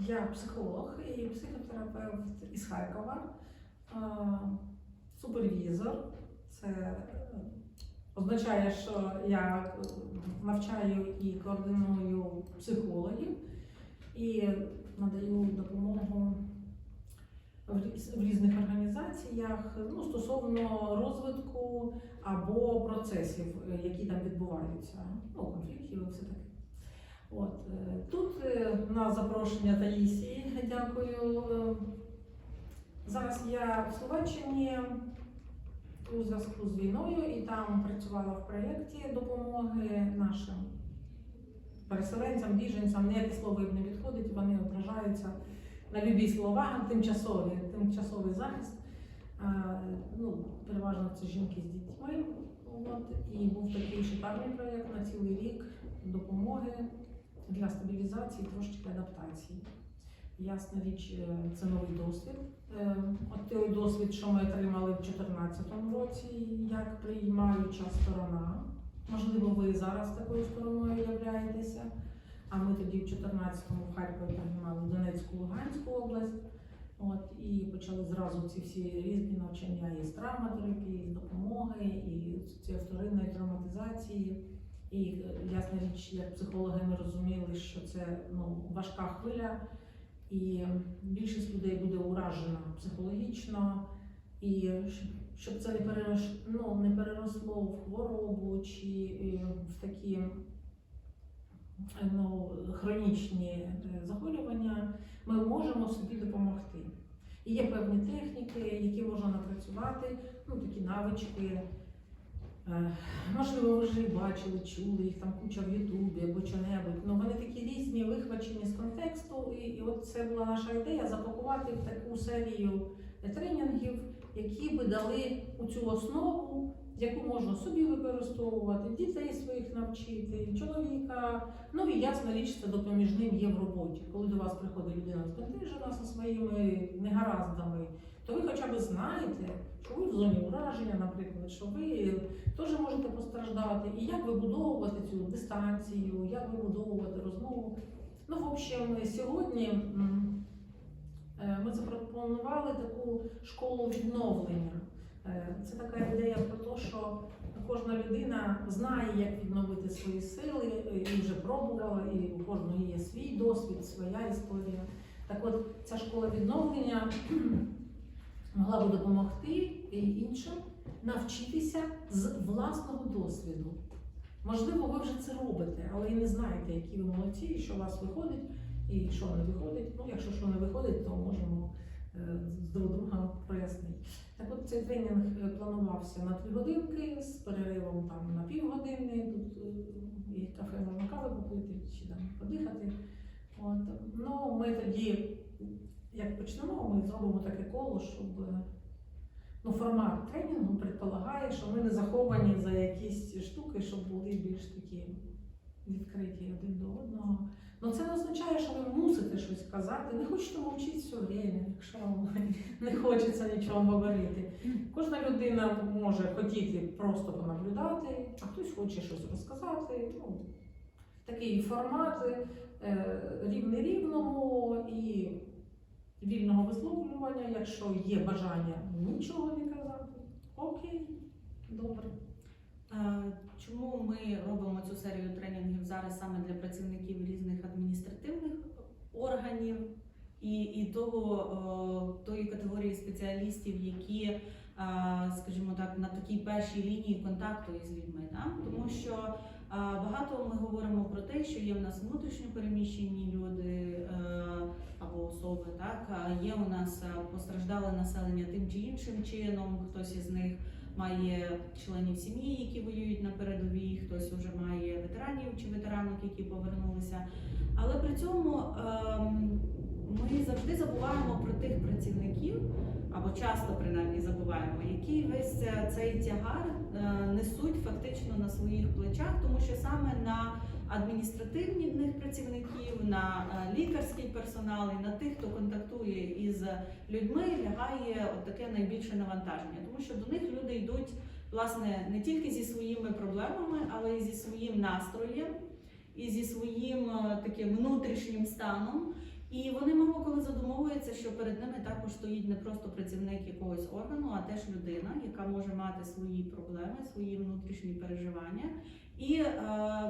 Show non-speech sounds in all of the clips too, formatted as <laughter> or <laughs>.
Я психолог і психотерапевт із Харкова, супервізор. Це е, означає, що я е, навчаю і координую психологів і надаю допомогу в різних організаціях ну, стосовно розвитку або процесів, е, які там відбуваються, ну, конфліктів і все таке. От е, тут е, на запрошення Таїсії, дякую. е, Зараз я в Словаччині у зв'язку з війною і там працювала в проєкті допомоги нашим переселенцям, біженцям. Ніяке слово їм не підходить, вони ображаються на любі слова, тимчасові, тимчасовий захист. Ну, переважно це жінки з дітьми. От, і був такий шикарний проєкт на цілий рік допомоги для стабілізації, трошки адаптації. Ясна річ, е, це новий досвід. Е, От той досвід, що ми отримали в 2014 році, як приймаюча сторона. Можливо, ви зараз такою стороною являєтеся. А ми тоді в 14-му в Харкові приймали Донецьку, Луганську область. От, і почали зразу ці всі різні навчання і з травматерапії, з допомоги, і цієї вторинної травматизації. І е, ясна річ, як психологи ми розуміли, що це ну, важка хвиля, і більшість людей буде уражена психологічно, і щоб це не перерош, ну, не переросло в хворобу чи е, в такі ну, хронічні е, захворювання, ми можемо собі допомогти. І є певні техніки, які можна напрацювати, ну такі навички. Е, Можливо, ви вже і бачили, чули їх там куча в Ютубі або що-небудь. Ну вони такі різні, вихвачені з контексту. І, і от це була наша ідея запакувати в таку серію тренінгів, які би дали цю основу, яку можна собі використовувати, дітей своїх навчити, чоловіка. Ну і ясна річ, це допоміжним є в роботі. Коли до вас приходить людина збентежена зі своїми негараздами, то ви хоча б знаєте, що ви в зоні ураження, наприклад, що ви теж можете постраждати, і як вибудовувати цю дистанцію, як вибудовувати розмову. Ну, в общем, сьогодні е, ми запропонували таку школу відновлення. Е, Це така ідея про те, що кожна людина знає, як відновити свої сили, і вже пробувала, і у кожного є свій досвід, своя історія. Так от ця школа відновлення могла би допомогти іншим навчитися з власного досвіду. Можливо, ви вже це робите, але і не знаєте, які ви молодці, що у вас виходить, і що не виходить. Ну, якщо що не виходить, то можемо е, друг другом прояснити. Так от цей тренінг е, планувався на три годинки з переривом там на півгодини. Тут е, і кафе можна кави попити чи там подихати. От. Ну, ми тоді, як почнемо, ми зробимо таке коло, щоб е, ну, формат тренінгу предполагає, що ми не заховані за якісь штуки, щоб були більш такі відкриті один до одного. Ну це не означає, що ви мусите щось казати. Не хочете мовчити все время, якщо вам <laughs> не хочеться нічого говорити. Кожна людина може хотіти просто понаблюдати, а хтось хоче щось розказати. Ну, такий формат е, рівний рівному і вільного висловлювання, якщо є бажання нічого не казати. Окей, добре. Е, Чому ми робимо цю серію тренінгів зараз саме для працівників різних адміністративних органів і, і того, е, тої категорії спеціалістів, які, скажімо так, на такій першій лінії контакту із людьми? Да? Тому що е, багато ми говоримо про те, що є в нас внутрішньо переміщені люди е, або особи, так є у нас е, постраждале населення тим чи іншим чином, хтось із них має членів сім'ї, які воюють на передовій, хтось вже має ветеранів чи ветеранок, які повернулися. Але при цьому ем, ми завжди забуваємо про тих працівників, або часто принаймні забуваємо, які весь цей тягар е, несуть фактично на своїх плечах, тому що саме на адміністративних працівників, на е, лікарський персонал і на тих, хто контактує із людьми, лягає от таке найбільше навантаження, тому що до них люди йдуть власне не тільки зі своїми проблемами, але й зі своїм настроєм, і зі своїм е, таким внутрішнім станом. І вони мало коли задумовуються, що перед ними також стоїть не просто працівник якогось органу, а теж людина, яка може мати свої проблеми, свої внутрішні переживання. І е,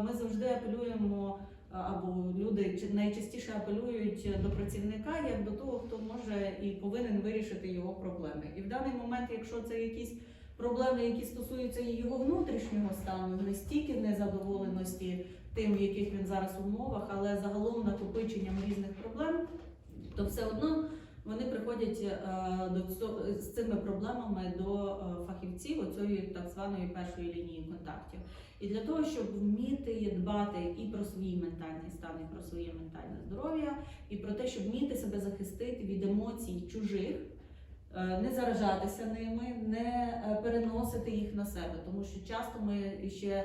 ми завжди апелюємо, е, або люди найчастіше апелюють до працівника як до того, хто може і повинен вирішити його проблеми. І в даний момент, якщо це якісь проблеми, які стосуються його внутрішнього стану, не стільки незадоволеності тим, в яких він зараз умовах, але загалом накопиченням різних проблем, то все одно вони приходять е, до цього з цими проблемами до е, фахівців оцієї так званої першої лінії контактів. І для того, щоб вміти дбати і про свій ментальний стан, і про своє ментальне здоров'я, і про те, щоб вміти себе захистити від емоцій чужих, е, не заражатися ними, не переносити їх на себе, тому що часто ми ще.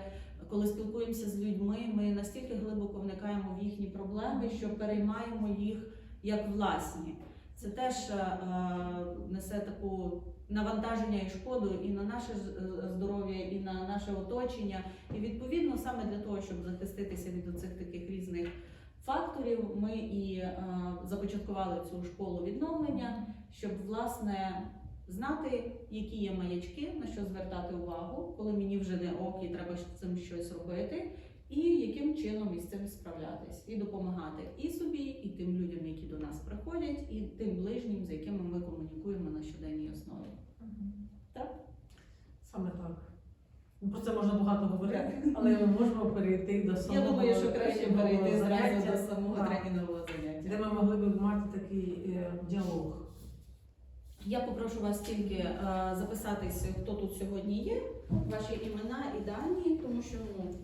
Коли спілкуємося з людьми, ми настільки глибоко вникаємо в їхні проблеми, що переймаємо їх як власні. Це теж е, е, несе таку навантаження і шкоду і на наше е, здоров'я, і на наше оточення. І відповідно саме для того, щоб захиститися від оцих таких різних факторів, ми і е, започаткували цю школу відновлення, щоб власне знати, які є маячки, на що звертати увагу, коли мені вже не ок і треба з цим щось робити, і яким чином із цим справлятись, і допомагати і собі, і тим людям, які до нас приходять, і тим ближнім, з якими ми комунікуємо на щоденній основі. Так? Саме так. Про це можна багато говорити, але ми можемо перейти до самого Я думаю, що краще перейти зразу заняття, до самого Так. тренінгового заняття. де ми могли б мати такий е, діалог. Я попрошу вас тільки е, записатись, хто тут сьогодні є, ваші імена і дані, тому що ну,